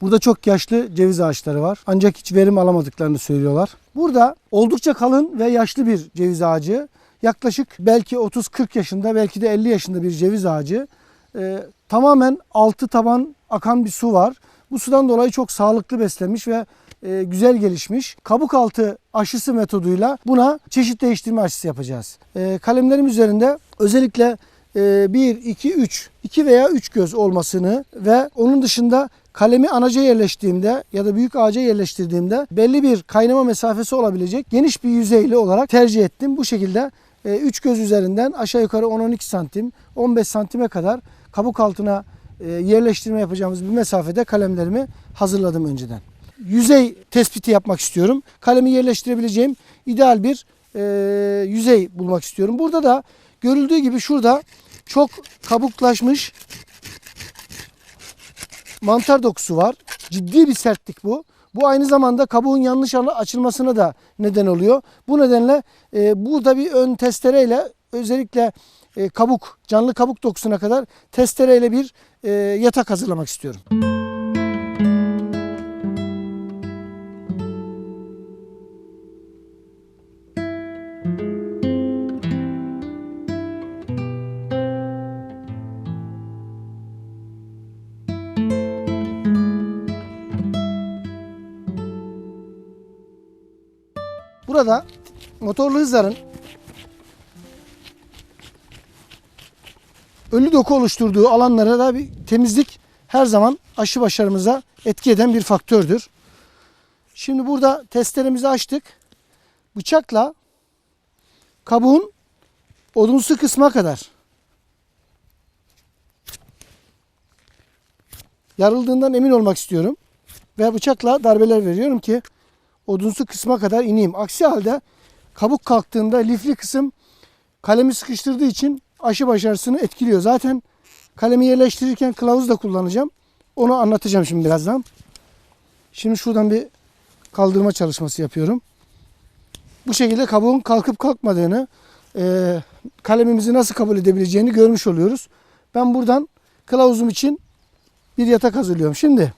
Burada çok yaşlı ceviz ağaçları var. Ancak hiç verim alamadıklarını söylüyorlar. Burada oldukça kalın ve yaşlı bir ceviz ağacı. Yaklaşık belki 30-40 yaşında belki de 50 yaşında bir ceviz ağacı. Ee, tamamen altı taban akan bir su var. Bu sudan dolayı çok sağlıklı beslenmiş ve e, güzel gelişmiş. Kabuk altı aşısı metoduyla buna çeşit değiştirme aşısı yapacağız. E, kalemlerim üzerinde özellikle 1, 2, 3, 2 veya 3 göz olmasını ve onun dışında kalemi anaca yerleştiğimde ya da büyük ağaca yerleştirdiğimde belli bir kaynama mesafesi olabilecek geniş bir yüzeyli olarak tercih ettim. Bu şekilde 3 göz üzerinden aşağı yukarı 10-12 santim, 15 santime kadar kabuk altına e, yerleştirme yapacağımız bir mesafede kalemlerimi hazırladım önceden. Yüzey tespiti yapmak istiyorum. Kalemi yerleştirebileceğim ideal bir e, yüzey bulmak istiyorum. Burada da görüldüğü gibi şurada çok kabuklaşmış mantar dokusu var. Ciddi bir sertlik bu. Bu aynı zamanda kabuğun yanlış açılmasına da neden oluyor. Bu nedenle e, burada bir ön testereyle özellikle e, kabuk, canlı kabuk dokusuna kadar testereyle bir e, yatak hazırlamak istiyorum. Burada motorlu hızların ölü doku oluşturduğu alanlara da bir temizlik her zaman aşı başarımıza etki eden bir faktördür. Şimdi burada testeremizi açtık. Bıçakla kabuğun odunsu kısma kadar yarıldığından emin olmak istiyorum. Ve bıçakla darbeler veriyorum ki odunsu kısma kadar ineyim. Aksi halde kabuk kalktığında lifli kısım kalemi sıkıştırdığı için aşı başarısını etkiliyor. Zaten kalemi yerleştirirken kılavuz da kullanacağım. Onu anlatacağım şimdi birazdan. Şimdi şuradan bir kaldırma çalışması yapıyorum. Bu şekilde kabuğun kalkıp kalkmadığını, e, kalemimizi nasıl kabul edebileceğini görmüş oluyoruz. Ben buradan kılavuzum için bir yatak hazırlıyorum. Şimdi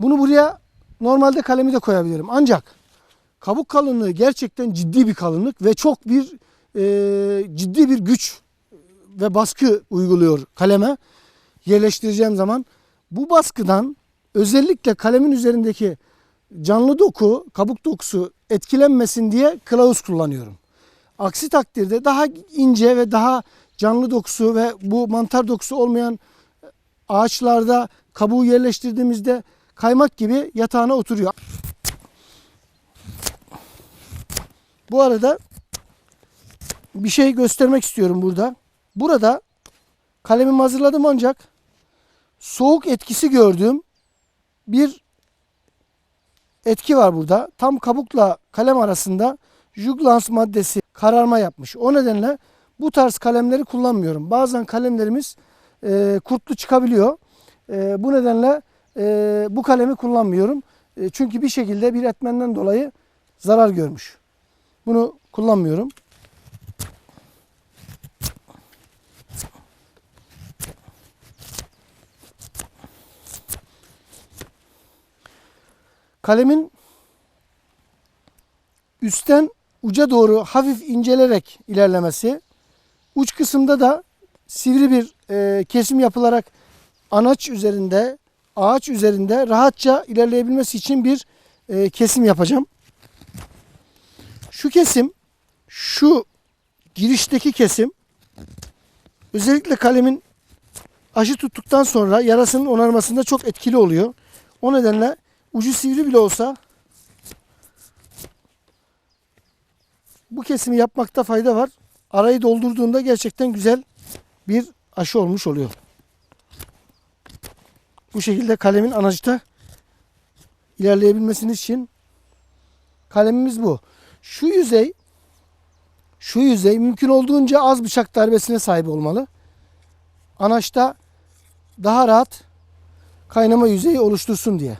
bunu buraya normalde kalemi de koyabilirim. Ancak kabuk kalınlığı gerçekten ciddi bir kalınlık ve çok bir e, ciddi bir güç ve baskı uyguluyor kaleme. Yerleştireceğim zaman bu baskıdan özellikle kalemin üzerindeki canlı doku, kabuk dokusu etkilenmesin diye kılavuz kullanıyorum. Aksi takdirde daha ince ve daha canlı dokusu ve bu mantar dokusu olmayan ağaçlarda kabuğu yerleştirdiğimizde kaymak gibi yatağına oturuyor. Bu arada bir şey göstermek istiyorum burada. Burada kalemimi hazırladım ancak soğuk etkisi gördüğüm bir etki var burada. Tam kabukla kalem arasında juglans maddesi kararma yapmış. O nedenle bu tarz kalemleri kullanmıyorum. Bazen kalemlerimiz e, kurtlu çıkabiliyor. E, bu nedenle e, bu kalemi kullanmıyorum. E, çünkü bir şekilde bir etmenden dolayı zarar görmüş. Bunu kullanmıyorum. Kalemin üstten uca doğru hafif incelerek ilerlemesi, uç kısımda da sivri bir e, kesim yapılarak anaç üzerinde, ağaç üzerinde rahatça ilerleyebilmesi için bir e, kesim yapacağım. Şu kesim, şu girişteki kesim özellikle kalemin aşı tuttuktan sonra yarasının onarmasında çok etkili oluyor. O nedenle ucu sivri bile olsa bu kesimi yapmakta fayda var. Arayı doldurduğunda gerçekten güzel bir aşı olmuş oluyor. Bu şekilde kalemin anacıta ilerleyebilmesiniz için kalemimiz bu. Şu yüzey şu yüzey mümkün olduğunca az bıçak darbesine sahip olmalı. Anaçta daha rahat kaynama yüzeyi oluştursun diye.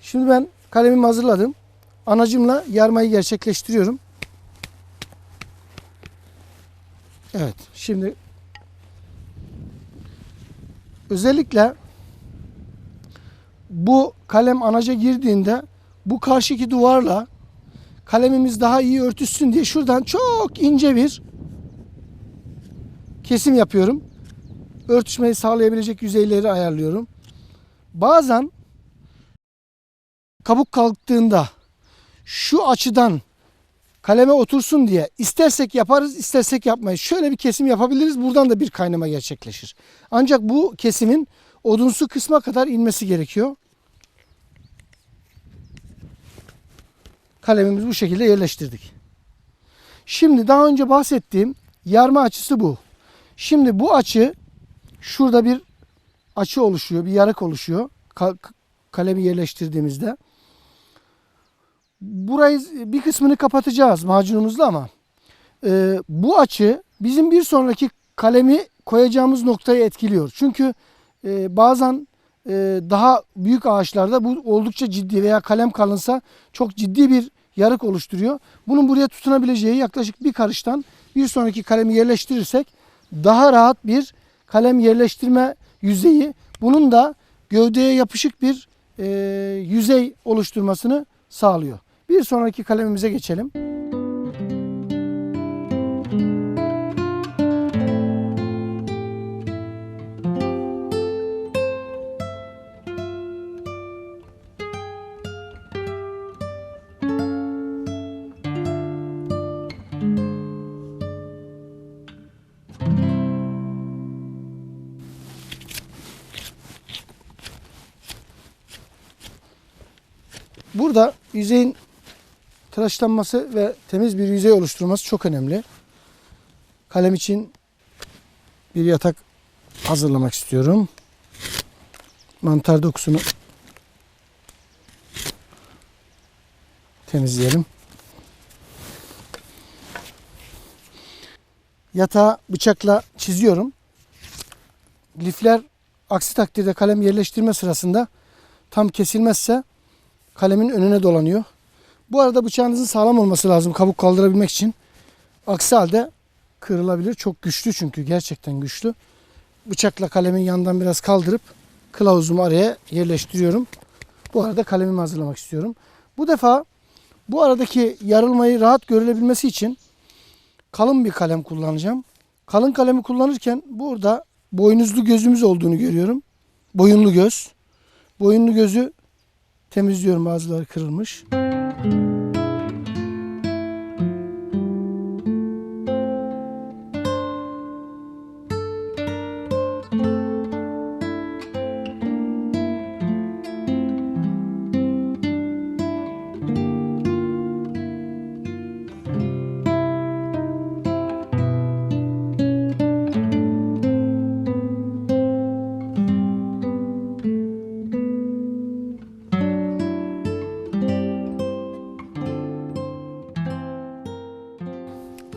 Şimdi ben kalemimi hazırladım. Anacımla yarmayı gerçekleştiriyorum. Evet. Şimdi özellikle bu kalem anaca girdiğinde bu karşıki duvarla kalemimiz daha iyi örtüşsün diye şuradan çok ince bir kesim yapıyorum. Örtüşmeyi sağlayabilecek yüzeyleri ayarlıyorum. Bazen kabuk kalktığında şu açıdan kaleme otursun diye istersek yaparız istersek yapmayız. Şöyle bir kesim yapabiliriz. Buradan da bir kaynama gerçekleşir. Ancak bu kesimin odunsu kısma kadar inmesi gerekiyor. Kalemimizi bu şekilde yerleştirdik. Şimdi daha önce bahsettiğim yarma açısı bu. Şimdi bu açı şurada bir açı oluşuyor, bir yarık oluşuyor. Ka- kalemi yerleştirdiğimizde. Burayı bir kısmını kapatacağız macunumuzla ama e, bu açı bizim bir sonraki kalemi koyacağımız noktayı etkiliyor. Çünkü e, bazen daha büyük ağaçlarda bu oldukça ciddi veya kalem kalınsa çok ciddi bir yarık oluşturuyor. Bunun buraya tutunabileceği yaklaşık bir karıştan bir sonraki kalemi yerleştirirsek daha rahat bir kalem yerleştirme yüzeyi bunun da gövdeye yapışık bir e, yüzey oluşturmasını sağlıyor. Bir sonraki kalemimize geçelim. Burada yüzeyin tıraşlanması ve temiz bir yüzey oluşturması çok önemli. Kalem için bir yatak hazırlamak istiyorum. Mantar dokusunu temizleyelim. Yatağı bıçakla çiziyorum. Lifler aksi takdirde kalem yerleştirme sırasında tam kesilmezse kalemin önüne dolanıyor. Bu arada bıçağınızın sağlam olması lazım kabuk kaldırabilmek için. Aksi halde kırılabilir. Çok güçlü çünkü gerçekten güçlü. Bıçakla kalemin yandan biraz kaldırıp kılavuzumu araya yerleştiriyorum. Bu arada kalemimi hazırlamak istiyorum. Bu defa bu aradaki yarılmayı rahat görülebilmesi için kalın bir kalem kullanacağım. Kalın kalemi kullanırken burada boynuzlu gözümüz olduğunu görüyorum. Boyunlu göz. Boyunlu gözü temizliyorum bazıları kırılmış.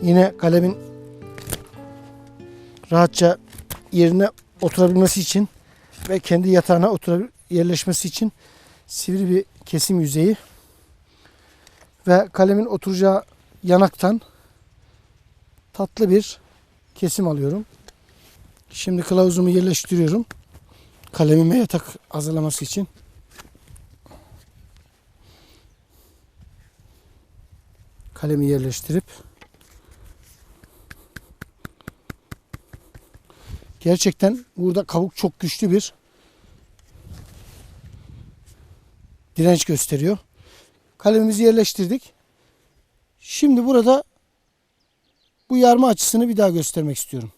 Yine kalemin rahatça yerine oturabilmesi için ve kendi yatağına oturabil yerleşmesi için sivri bir kesim yüzeyi ve kalemin oturacağı yanaktan tatlı bir kesim alıyorum. Şimdi kılavuzumu yerleştiriyorum. Kalemime yatak hazırlaması için. Kalemi yerleştirip Gerçekten burada kavuk çok güçlü bir direnç gösteriyor. Kalemimizi yerleştirdik. Şimdi burada bu yarma açısını bir daha göstermek istiyorum.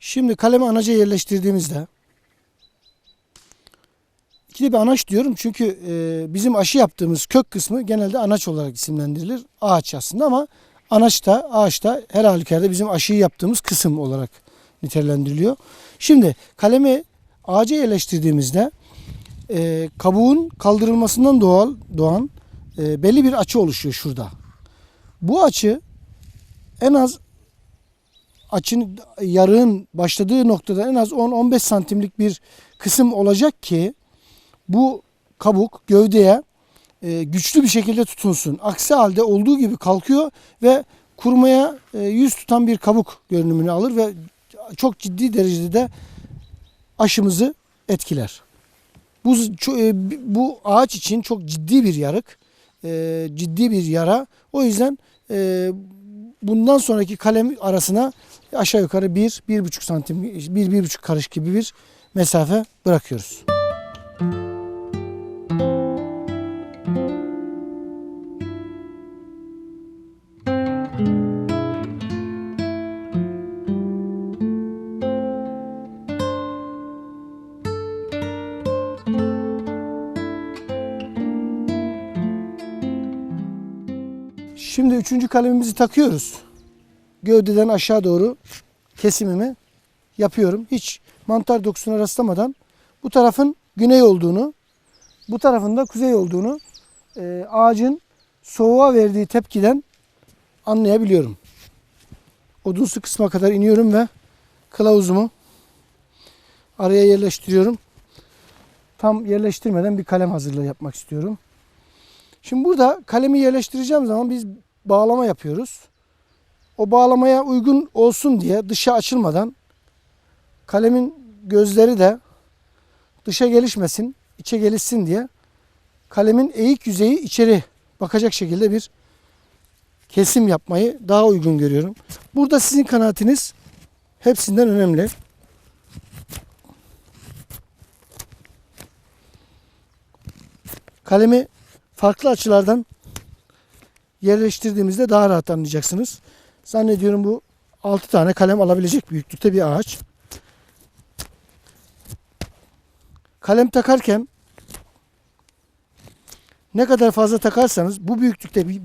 Şimdi kalemi anaca yerleştirdiğimizde ikili bir anaç diyorum çünkü e, bizim aşı yaptığımız kök kısmı genelde anaç olarak isimlendirilir. Ağaç aslında ama anaç da ağaç da her halükarda bizim aşıyı yaptığımız kısım olarak nitelendiriliyor. Şimdi kalemi ağaca yerleştirdiğimizde e, kabuğun kaldırılmasından doğal doğan e, belli bir açı oluşuyor şurada. Bu açı en az açın yarığın başladığı noktada en az 10-15 santimlik bir kısım olacak ki bu kabuk gövdeye e, güçlü bir şekilde tutunsun. Aksi halde olduğu gibi kalkıyor ve kurumaya e, yüz tutan bir kabuk görünümünü alır ve çok ciddi derecede de aşımızı etkiler. Bu e, bu ağaç için çok ciddi bir yarık. E, ciddi bir yara. O yüzden e, bundan sonraki kalem arasına aşağı yukarı 1 1,5 santim 1 1,5 karış gibi bir mesafe bırakıyoruz. Şimdi üçüncü kalemimizi takıyoruz. Gövdeden aşağı doğru kesimimi yapıyorum. Hiç mantar dokusuna rastlamadan bu tarafın güney olduğunu, bu tarafın da kuzey olduğunu e, ağacın soğuğa verdiği tepkiden anlayabiliyorum. Odunsu kısma kadar iniyorum ve kılavuzumu araya yerleştiriyorum. Tam yerleştirmeden bir kalem hazırlığı yapmak istiyorum. Şimdi burada kalemi yerleştireceğim zaman biz bağlama yapıyoruz. O bağlamaya uygun olsun diye dışa açılmadan kalemin gözleri de dışa gelişmesin, içe gelişsin diye kalemin eğik yüzeyi içeri bakacak şekilde bir kesim yapmayı daha uygun görüyorum. Burada sizin kanaatiniz hepsinden önemli. Kalemi farklı açılardan yerleştirdiğimizde daha rahat anlayacaksınız. Zannediyorum bu 6 tane kalem alabilecek büyüklükte bir ağaç. Kalem takarken ne kadar fazla takarsanız bu büyüklükte bir,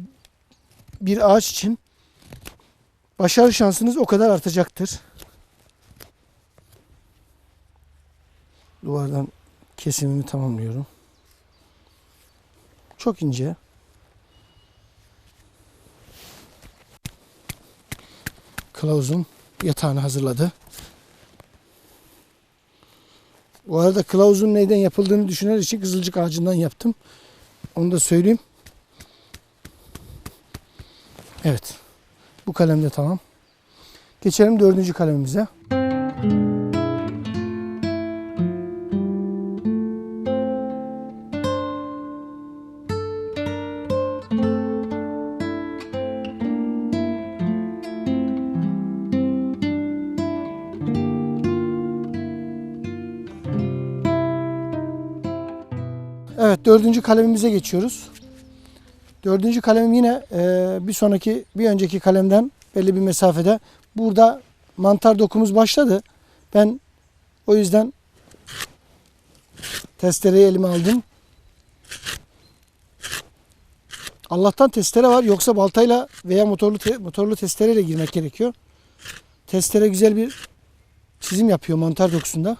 bir ağaç için başarı şansınız o kadar artacaktır. Duvardan kesimimi tamamlıyorum. Çok ince. Kılavuzum yatağını hazırladı. Bu arada kılavuzun neyden yapıldığını düşünenler için kızılcık ağacından yaptım. Onu da söyleyeyim. Evet. Bu kalem de tamam. Geçelim dördüncü kalemimize. Evet dördüncü kalemimize geçiyoruz. Dördüncü kalemim yine e, bir sonraki bir önceki kalemden belli bir mesafede. Burada mantar dokumuz başladı. Ben o yüzden testereyi elime aldım. Allah'tan testere var yoksa baltayla veya motorlu te- motorlu testereyle girmek gerekiyor. Testere güzel bir çizim yapıyor mantar dokusunda.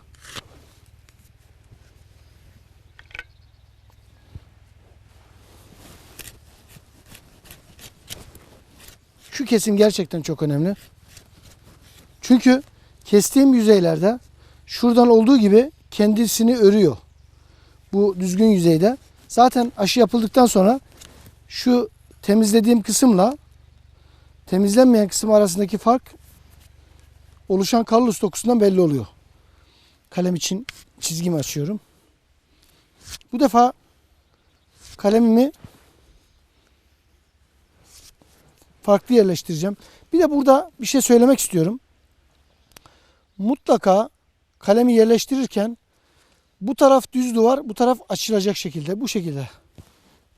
Şu kesim gerçekten çok önemli. Çünkü kestiğim yüzeylerde şuradan olduğu gibi kendisini örüyor. Bu düzgün yüzeyde. Zaten aşı yapıldıktan sonra şu temizlediğim kısımla temizlenmeyen kısım arasındaki fark oluşan Carlos dokusundan belli oluyor. Kalem için çizgimi açıyorum. Bu defa kalemimi farklı yerleştireceğim. Bir de burada bir şey söylemek istiyorum. Mutlaka kalemi yerleştirirken bu taraf düz duvar, bu taraf açılacak şekilde, bu şekilde.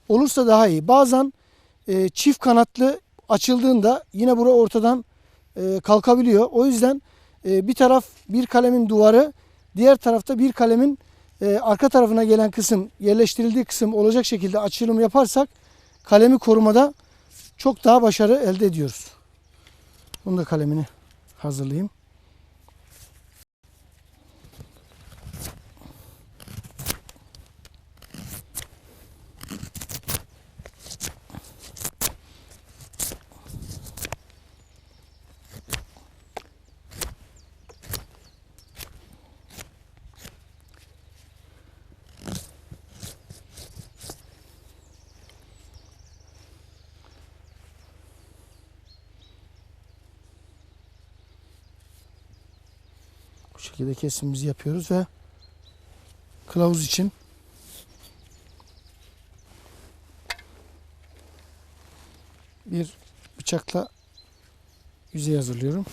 Olursa daha iyi. Bazen e, çift kanatlı açıldığında yine bura ortadan e, kalkabiliyor. O yüzden e, bir taraf bir kalemin duvarı, diğer tarafta bir kalemin e, arka tarafına gelen kısım, yerleştirildiği kısım olacak şekilde açılım yaparsak kalemi korumada çok daha başarı elde ediyoruz. Bunu da kalemini hazırlayayım. şekilde kesimimizi yapıyoruz ve kılavuz için bir bıçakla yüzeye hazırlıyorum.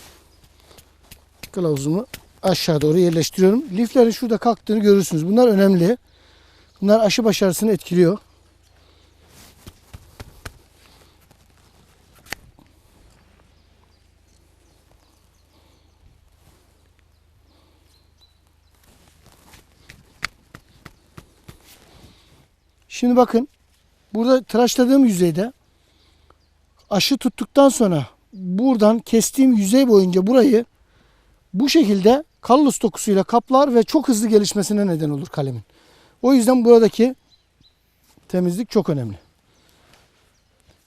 Kılavuzumu aşağı doğru yerleştiriyorum. Liflerin şurada kalktığını görürsünüz. Bunlar önemli. Bunlar aşı başarısını etkiliyor. Bakın burada tıraşladığım yüzeyde aşı tuttuktan sonra buradan kestiğim yüzey boyunca burayı bu şekilde kallus dokusuyla kaplar ve çok hızlı gelişmesine neden olur kalemin. O yüzden buradaki temizlik çok önemli.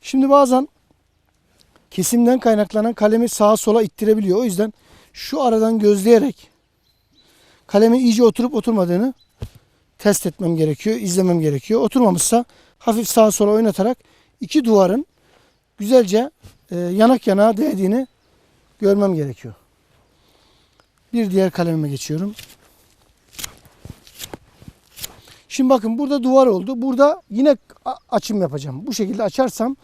Şimdi bazen kesimden kaynaklanan kalemi sağa sola ittirebiliyor. O yüzden şu aradan gözleyerek kalemin iyice oturup oturmadığını test etmem gerekiyor, izlemem gerekiyor. Oturmamışsa hafif sağa sola oynatarak iki duvarın güzelce e, yanak yana değdiğini görmem gerekiyor. Bir diğer kalemime geçiyorum. Şimdi bakın burada duvar oldu. Burada yine açım yapacağım. Bu şekilde açarsam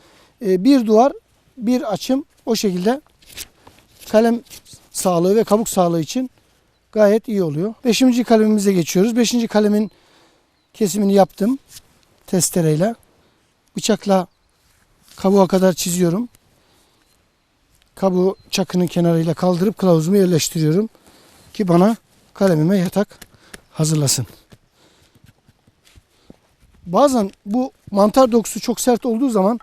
e, bir duvar, bir açım o şekilde kalem sağlığı ve kabuk sağlığı için gayet iyi oluyor. Beşinci kalemimize geçiyoruz. Beşinci kalemin kesimini yaptım testereyle. Bıçakla kabuğa kadar çiziyorum. Kabuğu çakının kenarıyla kaldırıp kılavuzumu yerleştiriyorum. Ki bana kalemime yatak hazırlasın. Bazen bu mantar dokusu çok sert olduğu zaman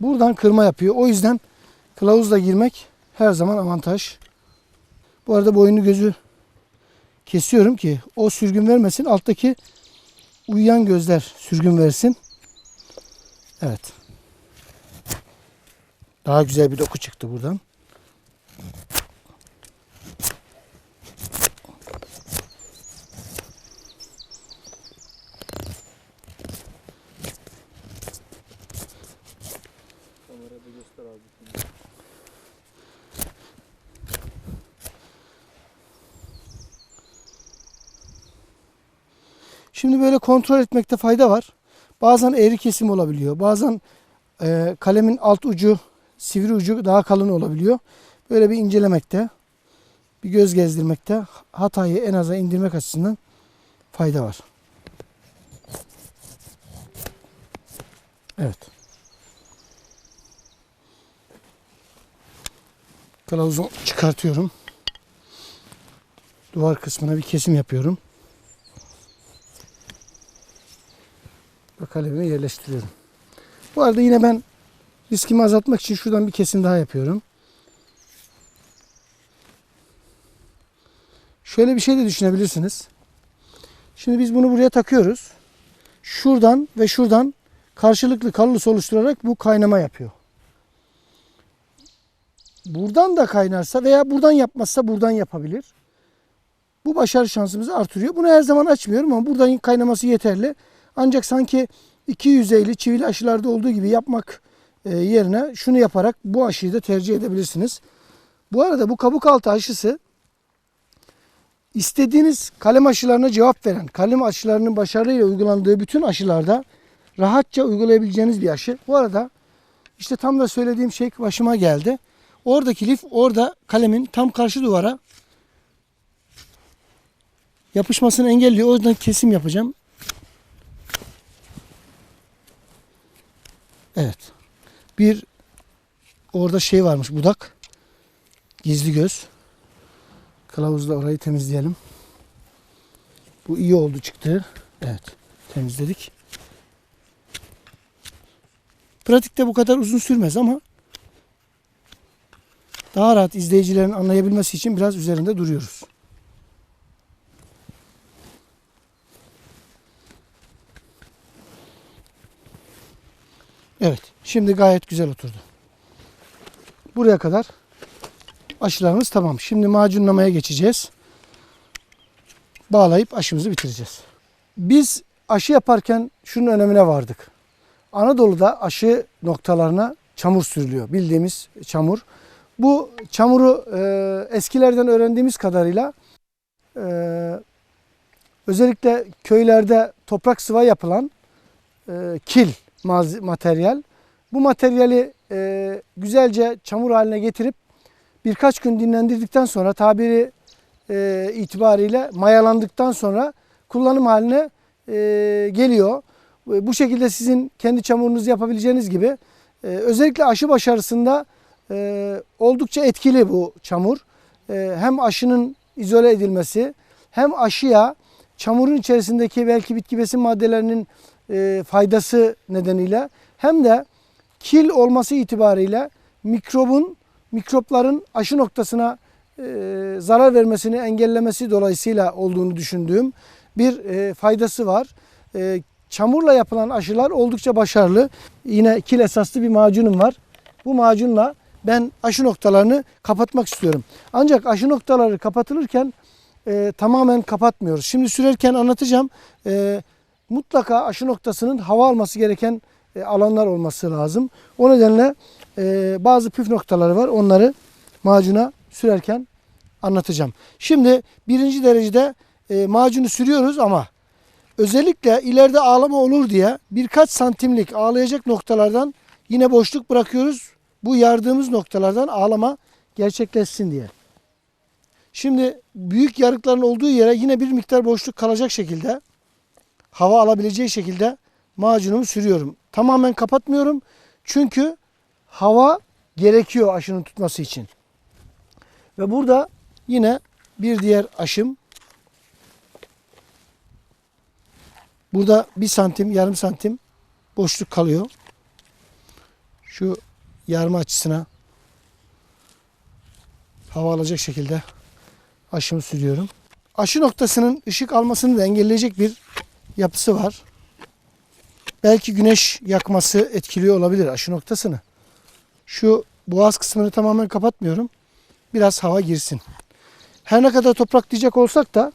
buradan kırma yapıyor. O yüzden kılavuzla girmek her zaman avantaj. Bu arada boynu gözü kesiyorum ki o sürgün vermesin. Alttaki uyuyan gözler sürgün versin. Evet. Daha güzel bir doku çıktı buradan. Şimdi böyle kontrol etmekte fayda var. Bazen eğri kesim olabiliyor. Bazen e, kalemin alt ucu, sivri ucu daha kalın olabiliyor. Böyle bir incelemekte, bir göz gezdirmekte hatayı en aza indirmek açısından fayda var. Evet. Kılavuzu çıkartıyorum. Duvar kısmına bir kesim yapıyorum. Ve kalemimi yerleştiriyorum. Bu arada yine ben riskimi azaltmak için şuradan bir kesim daha yapıyorum. Şöyle bir şey de düşünebilirsiniz. Şimdi biz bunu buraya takıyoruz. Şuradan ve şuradan karşılıklı kallus oluşturarak bu kaynama yapıyor. Buradan da kaynarsa veya buradan yapmazsa buradan yapabilir. Bu başarı şansımızı artırıyor. Bunu her zaman açmıyorum ama buradan kaynaması yeterli. Ancak sanki iki yüzeyli çivili aşılarda olduğu gibi yapmak e, yerine şunu yaparak bu aşıyı da tercih edebilirsiniz. Bu arada bu kabuk altı aşısı istediğiniz kalem aşılarına cevap veren, kalem aşılarının başarıyla uygulandığı bütün aşılarda rahatça uygulayabileceğiniz bir aşı. Bu arada işte tam da söylediğim şey başıma geldi. Oradaki lif orada kalemin tam karşı duvara yapışmasını engelliyor. O yüzden kesim yapacağım. Evet. Bir orada şey varmış budak. Gizli göz. Kılavuzla orayı temizleyelim. Bu iyi oldu çıktı. Evet. Temizledik. Pratikte bu kadar uzun sürmez ama daha rahat izleyicilerin anlayabilmesi için biraz üzerinde duruyoruz. Evet. Şimdi gayet güzel oturdu. Buraya kadar aşılarımız tamam. Şimdi macunlamaya geçeceğiz. Bağlayıp aşımızı bitireceğiz. Biz aşı yaparken şunun önemine vardık. Anadolu'da aşı noktalarına çamur sürülüyor. Bildiğimiz çamur. Bu çamuru e, eskilerden öğrendiğimiz kadarıyla e, özellikle köylerde toprak sıva yapılan e, kil materyal Bu materyali e, güzelce çamur haline getirip birkaç gün dinlendirdikten sonra tabiri e, itibariyle mayalandıktan sonra kullanım haline e, geliyor. E, Bu şekilde sizin kendi çamurunuzu yapabileceğiniz gibi e, özellikle aşı başarısında e, oldukça etkili bu çamur. E, hem aşının izole edilmesi hem aşıya çamurun içerisindeki belki bitki besin maddelerinin e, faydası nedeniyle hem de kil olması itibariyle mikrobun mikropların aşı noktasına e, zarar vermesini engellemesi dolayısıyla olduğunu düşündüğüm bir e, faydası var. Çamurla yapılan aşılar oldukça başarılı. Yine kil esaslı bir macunum var. Bu macunla ben aşı noktalarını kapatmak istiyorum. Ancak aşı noktaları kapatılırken e, tamamen kapatmıyoruz. Şimdi sürerken anlatacağım. E, mutlaka aşı noktasının hava alması gereken e, alanlar olması lazım. O nedenle e, bazı püf noktaları var. Onları macuna sürerken anlatacağım. Şimdi birinci derecede e, macunu sürüyoruz ama özellikle ileride ağlama olur diye birkaç santimlik ağlayacak noktalardan yine boşluk bırakıyoruz. Bu yardığımız noktalardan ağlama gerçekleşsin diye. Şimdi büyük yarıkların olduğu yere yine bir miktar boşluk kalacak şekilde hava alabileceği şekilde macunumu sürüyorum. Tamamen kapatmıyorum. Çünkü hava gerekiyor aşının tutması için. Ve burada yine bir diğer aşım. Burada bir santim, yarım santim boşluk kalıyor. Şu yarma açısına hava alacak şekilde aşımı sürüyorum. Aşı noktasının ışık almasını da engelleyecek bir yapısı var. Belki güneş yakması etkiliyor olabilir aşı noktasını. Şu boğaz kısmını tamamen kapatmıyorum. Biraz hava girsin. Her ne kadar topraklayacak olsak da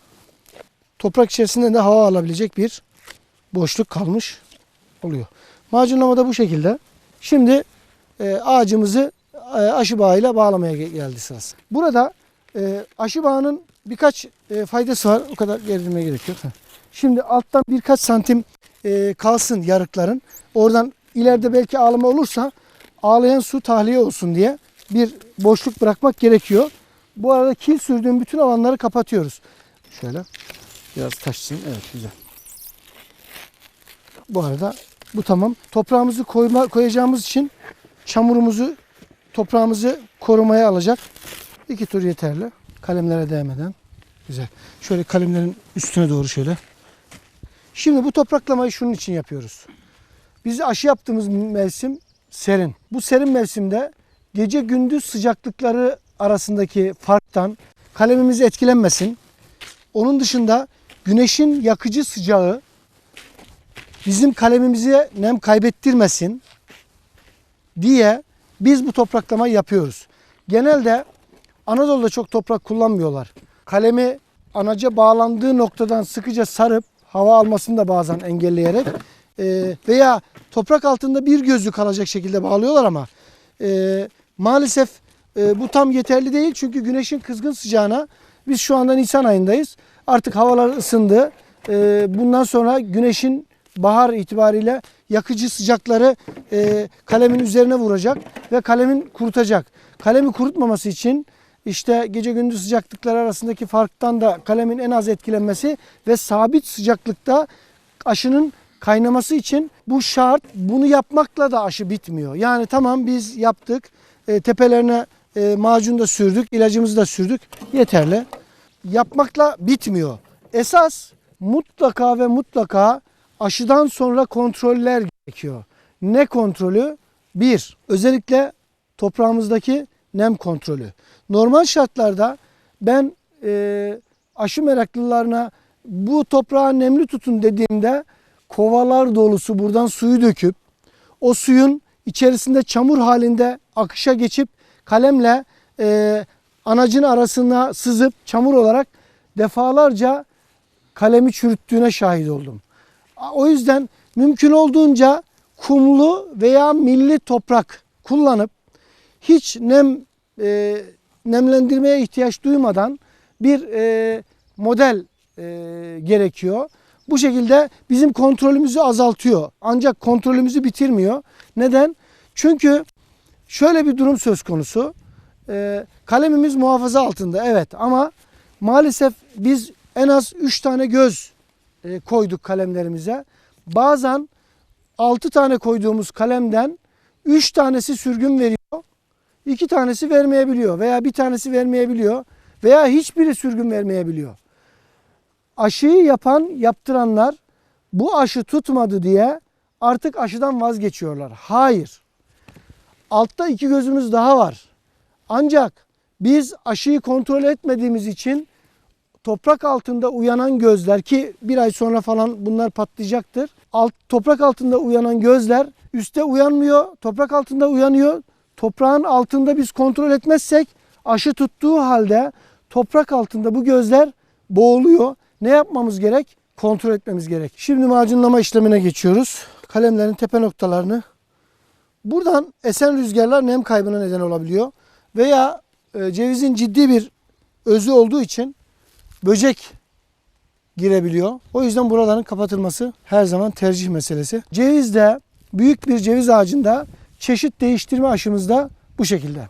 toprak içerisinde de hava alabilecek bir boşluk kalmış oluyor. Macunlama da bu şekilde. Şimdi e, ağacımızı e, aşı bağıyla bağlamaya ge- geldi sırası. Burada e, aşı bağının birkaç e, faydası var. O kadar gerilmeye gerek yok. Şimdi alttan birkaç santim e, kalsın yarıkların. Oradan ileride belki ağlama olursa ağlayan su tahliye olsun diye bir boşluk bırakmak gerekiyor. Bu arada kil sürdüğüm bütün alanları kapatıyoruz. Şöyle biraz taşsın. Evet güzel. Bu arada bu tamam. Toprağımızı koyma, koyacağımız için çamurumuzu toprağımızı korumaya alacak. İki tur yeterli. Kalemlere değmeden. Güzel. Şöyle kalemlerin üstüne doğru şöyle. Şimdi bu topraklamayı şunun için yapıyoruz. Biz aşı yaptığımız mevsim serin. Bu serin mevsimde gece gündüz sıcaklıkları arasındaki farktan kalemimiz etkilenmesin. Onun dışında güneşin yakıcı sıcağı bizim kalemimize nem kaybettirmesin diye biz bu topraklamayı yapıyoruz. Genelde Anadolu'da çok toprak kullanmıyorlar. Kalemi anaca bağlandığı noktadan sıkıca sarıp hava almasını da bazen engelleyerek e, veya toprak altında bir gözlü kalacak şekilde bağlıyorlar ama e, maalesef e, bu tam yeterli değil çünkü güneşin kızgın sıcağına biz şu anda Nisan ayındayız. Artık havalar ısındı. E, bundan sonra güneşin bahar itibariyle yakıcı sıcakları e, kalemin üzerine vuracak ve kalemin kurutacak. Kalemi kurutmaması için işte gece gündüz sıcaklıkları arasındaki farktan da kalemin en az etkilenmesi ve sabit sıcaklıkta aşının kaynaması için bu şart. Bunu yapmakla da aşı bitmiyor. Yani tamam biz yaptık. E, tepelerine e, macun da sürdük, ilacımızı da sürdük. Yeterli. Yapmakla bitmiyor. Esas mutlaka ve mutlaka aşıdan sonra kontroller gerekiyor. Ne kontrolü? Bir, özellikle toprağımızdaki nem kontrolü. Normal şartlarda ben e, aşı meraklılarına bu toprağı nemli tutun dediğimde kovalar dolusu buradan suyu döküp o suyun içerisinde çamur halinde akışa geçip kalemle e, anacın arasına sızıp çamur olarak defalarca kalemi çürüttüğüne şahit oldum. O yüzden mümkün olduğunca kumlu veya milli toprak kullanıp hiç nem e, nemlendirmeye ihtiyaç duymadan bir e, model e, gerekiyor. Bu şekilde bizim kontrolümüzü azaltıyor. Ancak kontrolümüzü bitirmiyor. Neden? Çünkü şöyle bir durum söz konusu. Ee, kalemimiz muhafaza altında evet ama maalesef biz en az 3 tane göz e, koyduk kalemlerimize. Bazen 6 tane koyduğumuz kalemden 3 tanesi sürgün veriyor. 2 tanesi vermeyebiliyor veya bir tanesi vermeyebiliyor veya hiçbiri sürgün vermeyebiliyor. Aşıyı yapan, yaptıranlar bu aşı tutmadı diye artık aşıdan vazgeçiyorlar. Hayır. Altta iki gözümüz daha var. Ancak biz aşıyı kontrol etmediğimiz için toprak altında uyanan gözler ki bir ay sonra falan bunlar patlayacaktır. Alt, toprak altında uyanan gözler üstte uyanmıyor, toprak altında uyanıyor. Toprağın altında biz kontrol etmezsek aşı tuttuğu halde toprak altında bu gözler boğuluyor. Ne yapmamız gerek? Kontrol etmemiz gerek. Şimdi macunlama işlemine geçiyoruz. Kalemlerin tepe noktalarını Buradan esen rüzgarlar nem kaybına neden olabiliyor. Veya e, cevizin ciddi bir özü olduğu için böcek girebiliyor. O yüzden buraların kapatılması her zaman tercih meselesi. Cevizde büyük bir ceviz ağacında çeşit değiştirme aşımız da bu şekilde.